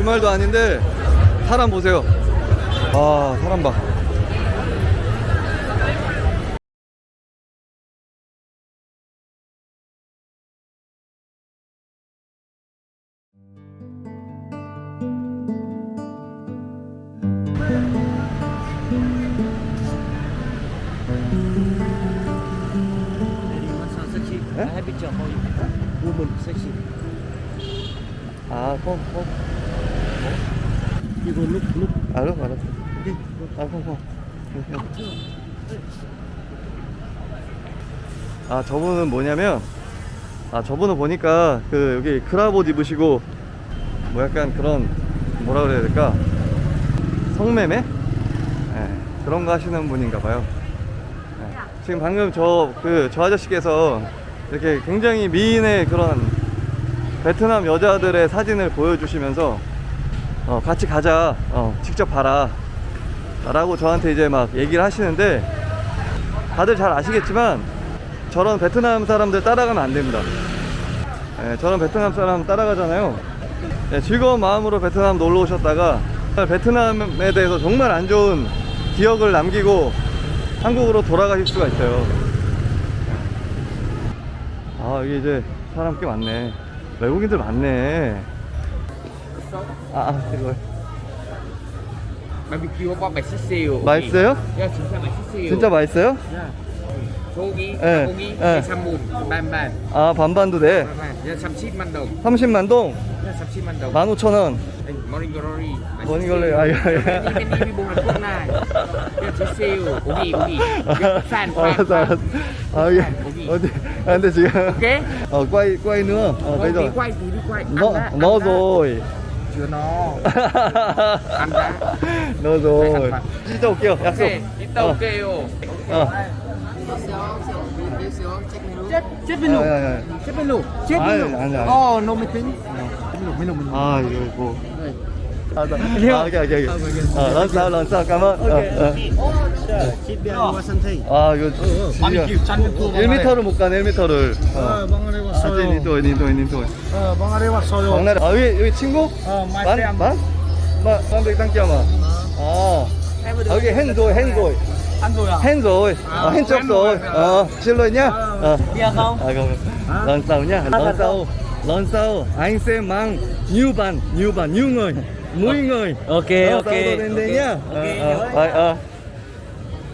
주말도 아닌데 사람 보세요. 아 사람 봐. sexy. Eh? I have Go look, look. 알아, 알아. Okay. 아, 폼, 폼. 아 저분은 뭐냐면 아 저분은 보니까 그 여기 크라봇 입으시고 뭐 약간 그런 뭐라 그래야 될까 성매매 예, 그런 거 하시는 분인가 봐요 예. 지금 방금 저 그 저 아저씨께서 이렇게 굉장히 미인의 그런 베트남 여자들의 사진을 보여주시면서 어, 같이 가자 어, 직접 봐라 라고 저한테 이제 막 얘기를 하시는데 다들 잘 아시겠지만 저런 베트남 사람들 따라가면 안 됩니다. 예, 저런 베트남 사람 따라가잖아요. 예, 즐거운 마음으로 베트남 놀러 오셨다가 베트남에 대해서 정말 안 좋은 기억을 남기고 한국으로 돌아가실 수가 있어요. 아, 여기 이제 사람 꽤 많네. 외국인들 많네. 아, 아 có bài xích siêu 맛있어요? chính xác bài xích siêu 진짜 맛있어요? dạ 고기 예, 고기 예. 반반 아, 반반도 돼. 반반 dạ 30만 동 30만 동, dạ 30만 동 15,000원. morning glory Morning glory, à, dạ, dạ. đi bên đi đi buông là quốc này dạ xích siêu 고기 고기 fan 알았어, fan 알았어. 아, 이게, 고기 어디, 아, 근데 지금. ok 어, nữa. Ờ, bây Quay đi giờ. quay ăn đã, rồi. Chưa no ăn đã nó rồi. 진짜 올게요, 약속. ok 이따 어. 올게요 어. chết chết 아, 야, 야. chết bên lù chết bên 아니. oh no mới tính bên lù bên lù bên lù 아, 이거 뭐. 아, 나, 아, 오케이, 오케이, 오케이. 어. 어. 아, 이거. 진짜 1m를 못 가네, 1m를. 어. bang ada 아, 니도, 니도, 니도. bang ada wassoyo. 장난 아 여기 여기 친구? 어, my 만? friend. 만? 만? 만백 땅기야마 아 여기 rồi à? 핸조이 아 핸쪽소이 어 실로냐? 어 Bia không? 아 그럼 런싸우냐? 런싸우 런싸우 아인세 망 뉴반 뉴반 뉴 người 무이 người Ok, 어, ok. 싸우도 된대냐? Ok, 어어아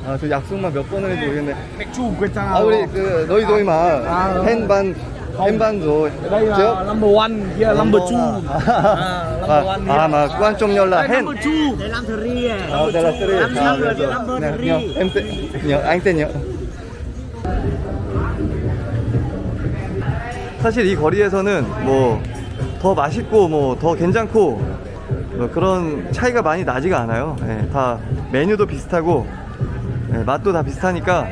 아, 저 약속만 몇 번을 했는지 모르겠네. Chủ quyết 아, 우리 그 너희 동이 마 아, 팬반 팬반 rồi. Đây là number one, kia là number two. À, À, number one à, mà quan trọng nhất là Đây hen. number two. Đây number three à? Ờ, đây là three. Năm À, rồi, được rồi. number Nè, three. nhớ, em tên, nhớ, anh tên nhớ. 사실 이 거리에서는 뭐 더 맛있고 뭐 더 괜찮고 뭐 그런 차이가 많이 나지가 않아요. 예, 다 메뉴도 비슷하고 예, 맛도 다 비슷하니까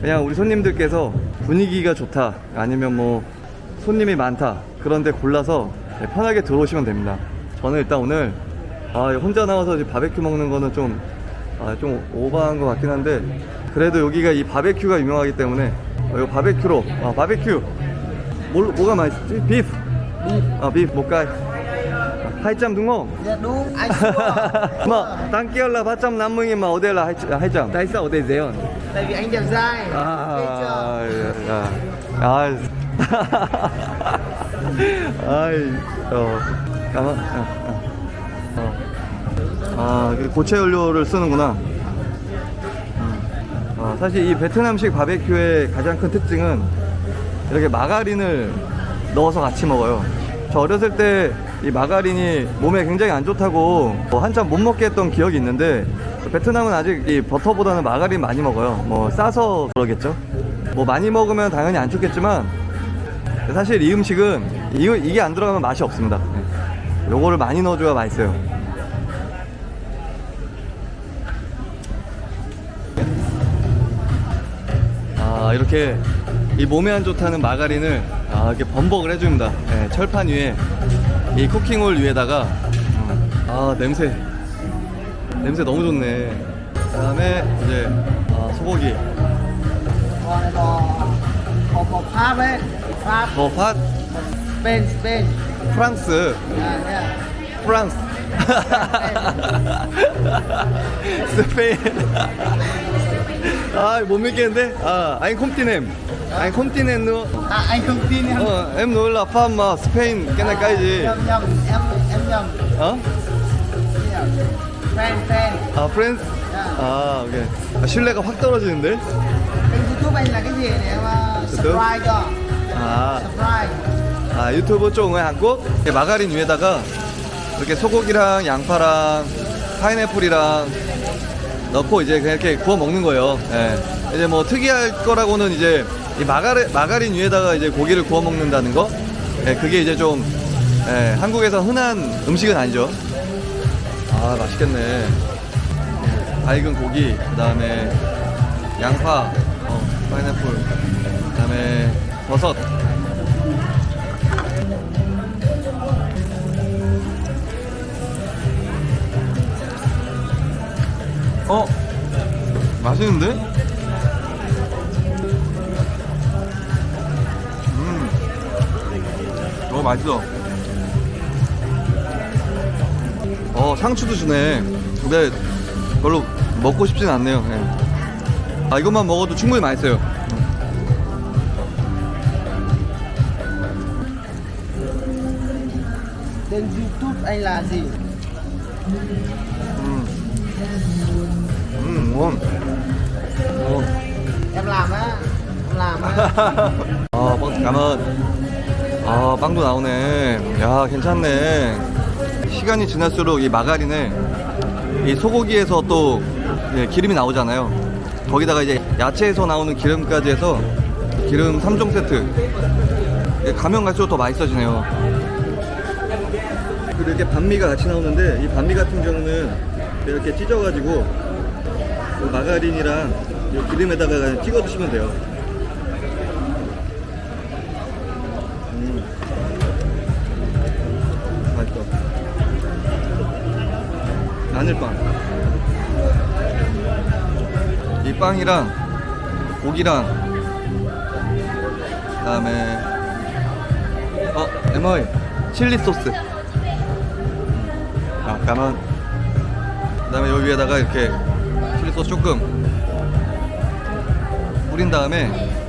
그냥 우리 손님들께서 분위기가 좋다 아니면 뭐 손님이 많다 그런데 골라서 예, 편하게 들어오시면 됩니다. 저는 일단 오늘 아, 혼자 나와서 이제 바베큐 먹는 거는 좀, 아, 좀 오버한 것 같긴 한데 그래도 여기가 이 바베큐가 유명하기 때문에 어, 이거 바베큐로 아, 바베큐 뭘, 뭐가 맛있지? 비프 아, 비프 못가 đúng, anh sure. mà tăng kia là 300 50 nhưng mà ở đây là 200 tại vì anh đẹp? 아, 야, 아, 아이, 어, 가만, 어, 어, 어. 아, 그 고체 연료를 쓰는구나. 음. 어, 사실 이 베트남식 바베큐의 가장 큰 특징은 이렇게 마가린을 넣어서 같이 먹어요. 저 어렸을 때 이 마가린이 몸에 굉장히 안 좋다고 뭐 한참 못 먹게 했던 기억이 있는데 베트남은 아직 이 버터보다는 마가린 많이 먹어요. 뭐 싸서 그러겠죠. 뭐 많이 먹으면 당연히 안 좋겠지만 사실 이 음식은 이거 이게 안 들어가면 맛이 없습니다. 네. 요거를 많이 넣어줘야 맛있어요. 아 이렇게 이 몸에 안 좋다는 마가린을 아, 이렇게 범벅을 해줍니다. 예, 철판 위에 이 쿠킹홀 위에다가 음, 아 냄새 냄새 너무 좋네. 그다음에 이제 아, 소고기 버팟 Spain, Spain. 프랑스 À, thế à? 프랑스. 스페인. 아, 못 믿겠는데? 아, 아인 콤티넴. 아인 콤티넴 nữa. À, anh không tin em. Pháp mà Spain cái này cái gì? Nhầm nhầm, em em nhầm. Ờ? Friend, friend. 아, 프랑스? 아, 오케이. 아, 신뢰가 확 떨어지는데? Kênh YouTube anh là cái gì để em uh, subscribe cho? 아, Subscribe. 아 유튜브 쪽은 한국 이렇게 마가린 위에다가 이렇게 소고기랑 양파랑 파인애플이랑 넣고 이제 그냥 이렇게 구워 먹는 거예요. 예. 이제 뭐 특이할 거라고는 이제 이 마가린, 마가린 위에다가 이제 고기를 구워 먹는다는 거. 예, 그게 이제 좀 예, 한국에서 흔한 음식은 아니죠. 아 맛있겠네. 예, 익은 고기, 그 다음에 양파, 어, 파인애플, 그 다음에 버섯. 어? 맛있는데? 음. 너무 맛있어. 어, 상추도 주네. 근데 별로 먹고 싶진 않네요. 예. 아, 이것만 먹어도 충분히 맛있어요. Gì? 아, 빵, 가만. 아, 빵도 나오네. 야, 괜찮네. 시간이 지날수록 이 마가린에 이 소고기에서 또 예, 기름이 나오잖아요. 거기다가 이제 야채에서 나오는 기름까지 해서 기름 3종 세트. 이게 가면 갈수록 더 맛있어지네요. 그리고 이렇게 반미가 같이 나오는데 이 반미 같은 경우는 이렇게 찢어가지고 이 마가린이랑 이 기름에다가 그냥 찍어 드시면 돼요. 음. 맛있어. 마늘빵. 이 빵이랑 고기랑 그다음에 어 에머이 칠리 소스. 아 가만. 그다음에 여기 위에다가 이렇게 칠리 소스 조금 뿌린 다음에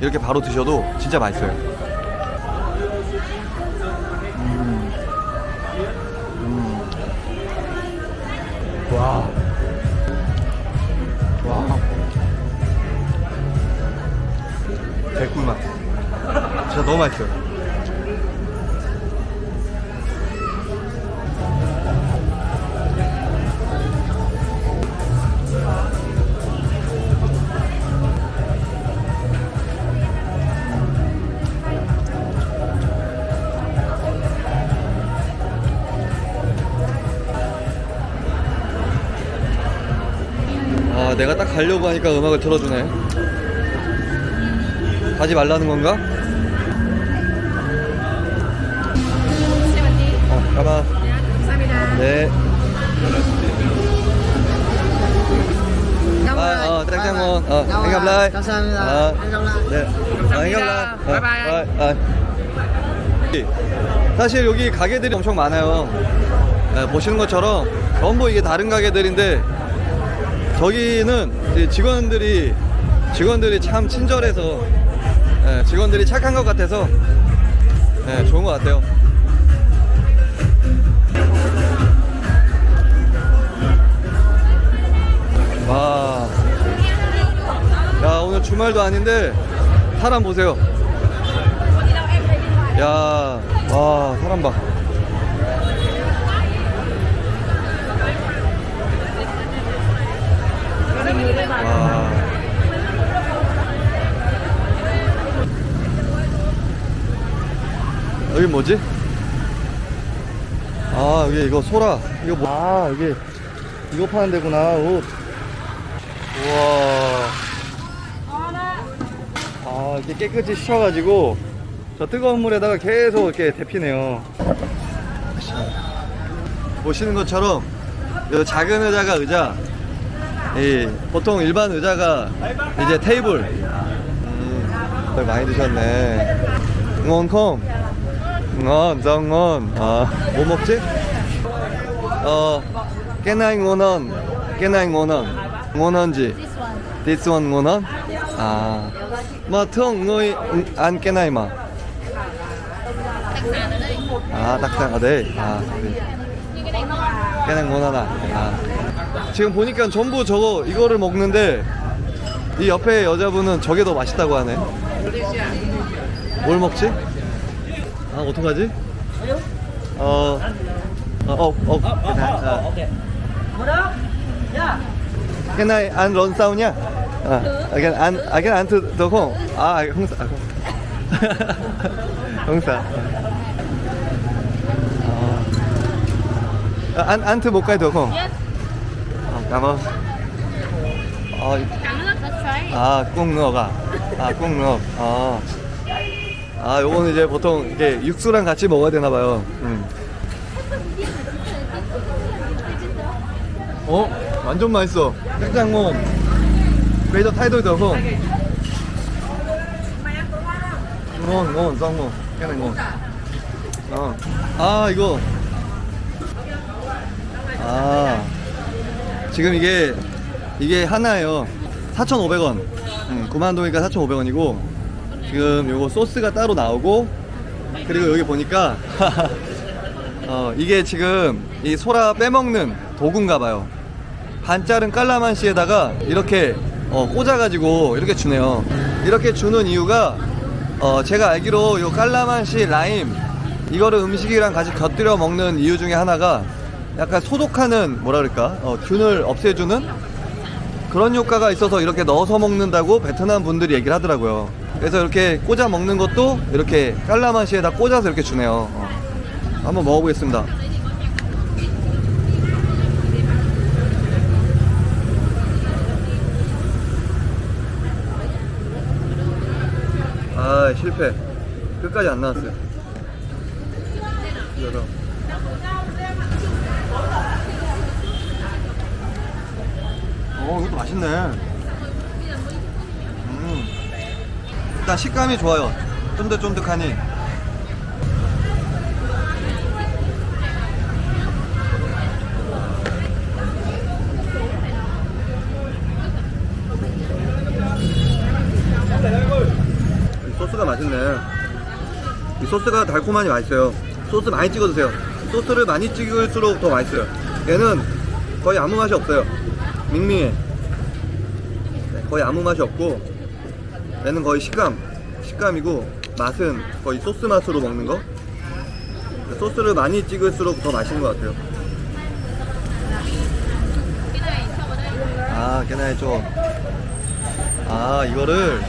이렇게 바로 드셔도 진짜 맛있어요. 음. 음. 너무 맛있어요. 내가 딱 가려고 하니까 음악을 틀어주네. 가지 말라는 건가? 어, 가봐. 네. 감사합니다. 네. 사실 여기 가게들이 엄청 많아요. 네, 보시는 것처럼 전부 이게 다른 가게들인데 저기는 직원들이 직원들이 참 친절해서 네, 직원들이 착한 것 같아서 네, 좋은 것 같아요. 와. 야, 오늘 주말도 아닌데 사람 보세요. 야, 와, 사람 봐. 와. 여기 뭐지? 아, 여기 이거 소라. 이거 뭐? 아, 여기 이거 파는 데구나. 옷. 우와. 아, 이렇게 깨끗이 씻어가지고 저 뜨거운 물에다가 계속 이렇게 데피네요. 보시는 것처럼 이 작은 의자가 의자, 이 보통 일반 의자가 이제 테이블. 음, 많이 드셨네. 응원컴. 정원 정원 아뭐 먹지? 어 깨나잉 원원 깨나잉 원원 원원지 This one. this one 원원 아뭐 thương ngươi ăn cái này mà 아 딱상 어네 아 그래. 깨나잉 원하나 아 지금 보니까 전부 저거 이거를 먹는데 이 옆에 여자분은 저게 더 맛있다고 하네 뭘 먹지? 아 어떡하지? 어, 어, 어, 어, 어, à, cái ăn à, cái này ăn thử được không à không sợ không không sợ à, ăn ăn thử một cái được không Yes. à, cảm ờ, Cảm ơn. Let's try. 아, 꽁ngọc 아. 아. 아. 아, 요거는 이제 보통 이게 육수랑 같이 먹어야 되나 봐요. 음. 어? 완전 맛있어. đổi được không? ngon, ngon, rau ngon. cái này ngon. 어. 아, 이거. 아. 지금 이게 이게 하나예요. 4,500원. 음, 9만 동이니까 4,500원이고 지금 요거 소스가 따로 나오고 그리고 여기 보니까 어, 이게 지금 이 소라 빼먹는 도구인가 봐요. 반 자른 깔라만시에다가 이렇게 어, 꽂아가지고 이렇게 주네요. 이렇게 주는 이유가 어, 제가 알기로 요 깔라만시 라임 이거를 음식이랑 같이 곁들여 먹는 이유 중에 하나가 약간 소독하는 뭐라 그럴까 어, 균을 없애주는 그런 효과가 있어서 이렇게 넣어서 먹는다고 베트남 분들이 얘기를 하더라고요. 그래서 이렇게 꽂아 먹는 것도 이렇게 깔라만시에다 꽂아서 이렇게 주네요. 어. 한번 먹어보겠습니다. 아 실패. 끝까지 안 나왔어요. 이거다. 어, 이것도 맛있네. 음. 일단 식감이 좋아요. 쫀득쫀득하니. 이 소스가 맛있네. 이 소스가 달콤하니 맛있어요. 소스 많이 찍어 드세요. 소스를 많이 찍을수록 더 맛있어요. 얘는 거의 아무 맛이 없어요. 밍밍해. 네, 거의 아무 맛이 없고 얘는 거의 식감, 식감이고 맛은 거의 소스 맛으로 먹는 거. 소스를 많이 찍을수록 더 맛있는 것 같아요. 아, 걔네 좀. 아, 이거를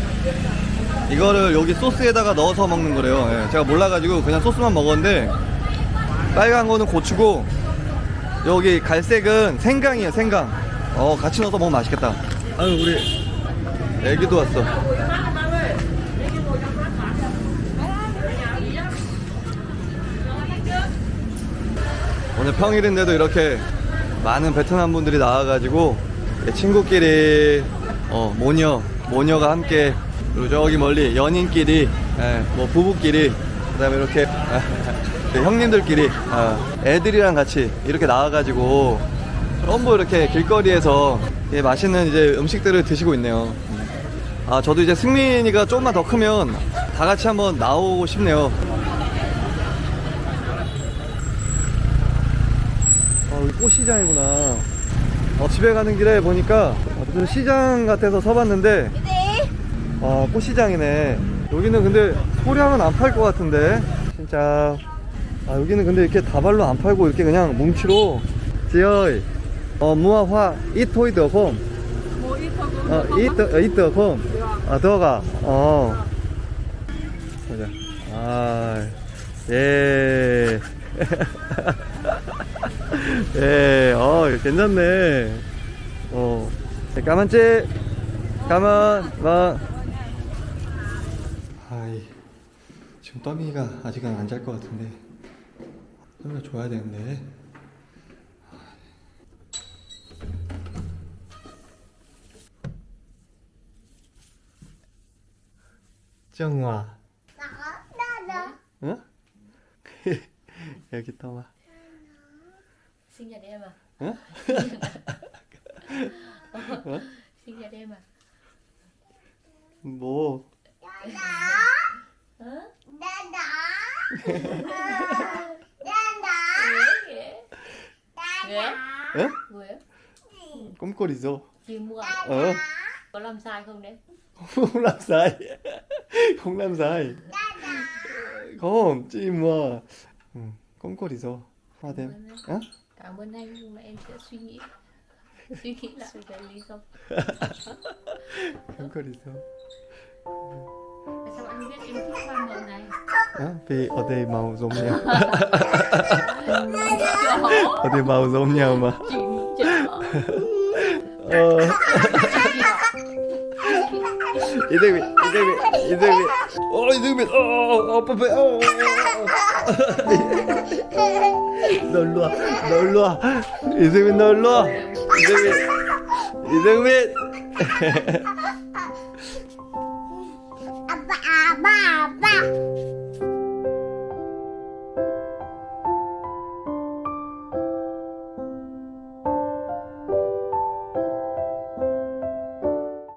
이거를 여기 소스에다가 넣어서 먹는 거래요. 예, 제가 몰라가지고 그냥 소스만 먹었는데 빨간 거는 고추고 여기 갈색은 생강이에요. 생강. 어 같이 넣어서 먹으면 맛있겠다. 아유 우리 애기도 왔어. 오늘 평일인데도 이렇게 많은 베트남 분들이 나와가지고 친구끼리 어, 모녀 모녀가 함께 그리고 저기 멀리 연인끼리 예, 뭐 부부끼리 그다음에 이렇게 네, 형님들끼리 아, 애들이랑 같이 이렇게 나와가지고 전부 이렇게 길거리에서 예, 맛있는 이제 음식들을 드시고 있네요. 아 저도 이제 승민이가 조금만 더 크면 다 같이 한번 나오고 싶네요. 어, 여기 꽃시장이구나. 어, 집에 가는 길에 보니까 무슨 시장 같아서 서봤는데, 아, 꽃시장이네. 여기는 근데 소량은 안 팔 것 같은데, 진짜. 아, 여기는 근데 이렇게 다발로 안 팔고 이렇게 그냥 뭉치로, 지어이, 어, 무화화, 이토이 더콤. 어, 이트 콤. 아, 더가, 어. 보자. 아, 예. 예, 어, 괜찮네. 어, 까만째, 까만, 마. 아이, 지금 떠미가 아직은 안 잘 것 같은데. 떠미가 줘야 되는데. 정화. 응? 여기 떠마. sinh nhật em à 응? sinh nhật em à 뭐? hả ghế 응? 꼼꼼이죠. chị mua 어? có làm sai không đấy không làm sai không làm dài không chị mùa ừ, cũng có lý do hoa thêm à? cảm ơn anh nhưng mà em sẽ suy nghĩ suy nghĩ lại về cái lý do không có lý do sao anh biết em thích hoa màu này à, vì ở đây màu giống nhau ở đây màu giống nhau mà chị ờ 이대민 이대민 이대민. 어 이대민. 어 아빠 배어. 너 일로 와너 일로 와. 이대민 너 일로 와. 이대민. 이대민. 아빠 아빠 아빠